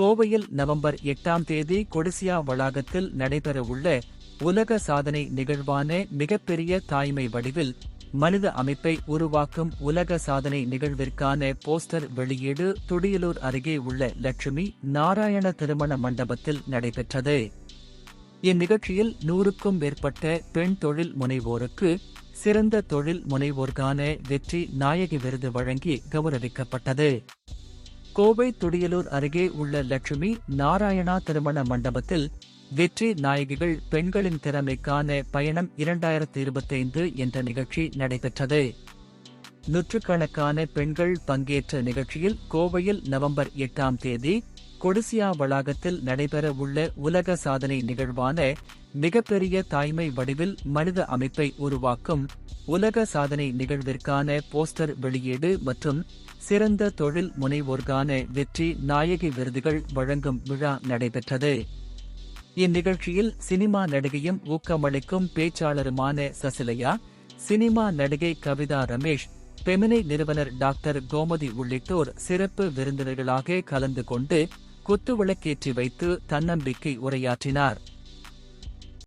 கோவையில் நவம்பர் எட்டாம் தேதி கொடிசியா வளாகத்தில் நடைபெறவுள்ள உலக சாதனை நிகழ்வான மிகப்பெரிய தாய்மை வடிவில் மனித அமைப்பை உருவாக்கும் உலக சாதனை நிகழ்விற்கான போஸ்டர் வெளியீடு துடியலூர் அருகே உள்ள லட்சுமி நாராயண திருமண மண்டபத்தில் நடைபெற்றது. இந்நிகழ்ச்சியில் நூறுக்கும் மேற்பட்ட பெண் தொழில் முனைவோருக்கு சிறந்த தொழில் முனைவோர்கான வெற்றி நாயகி விருது வழங்கி கௌரவிக்கப்பட்டது. கோவை துடியலூர் அருகே உள்ள லட்சுமி நாராயணா திருமண மண்டபத்தில் வெற்றி நாயகிகள் பெண்களின் திறமைக்கான பயணம் இரண்டாயிரத்தி இருபத்தைந்து என்ற நிகழ்ச்சி நடைபெற்றது. நூற்றுக்கணக்கான பெண்கள் பங்கேற்ற நிகழ்ச்சியில் கோவையில் நவம்பர் எட்டாம் தேதி கொடிசியா வளாகத்தில் நடைபெற உள்ள உலக சாதனை நிகழ்வான மிகப்பெரிய தாய்மை வடிவில் மனித அமைப்பை உருவாக்கும் உலக சாதனை நிகழ்விற்கான போஸ்டர் வெளியீடு மற்றும் சிறந்த தொழில் முனைவோர்கான வெற்றி நாயகி விருதுகள் வழங்கும் விழா நடைபெற்றது. இந்நிகழ்ச்சியில் சினிமா நடிகையும் ஊக்கமளிக்கும் பேச்சாளருமான சசிலையா சினிமா நடிகை கவிதா ரமேஷ் பெமினை நிறுவனர் டாக்டர் கோமதி உள்ளிட்டோர் சிறப்பு விருந்தினர்களாக கலந்து கொண்டு குத்துவிளக்கேற்றி வைத்து தன்னம்பிக்கை உரையாற்றினார்.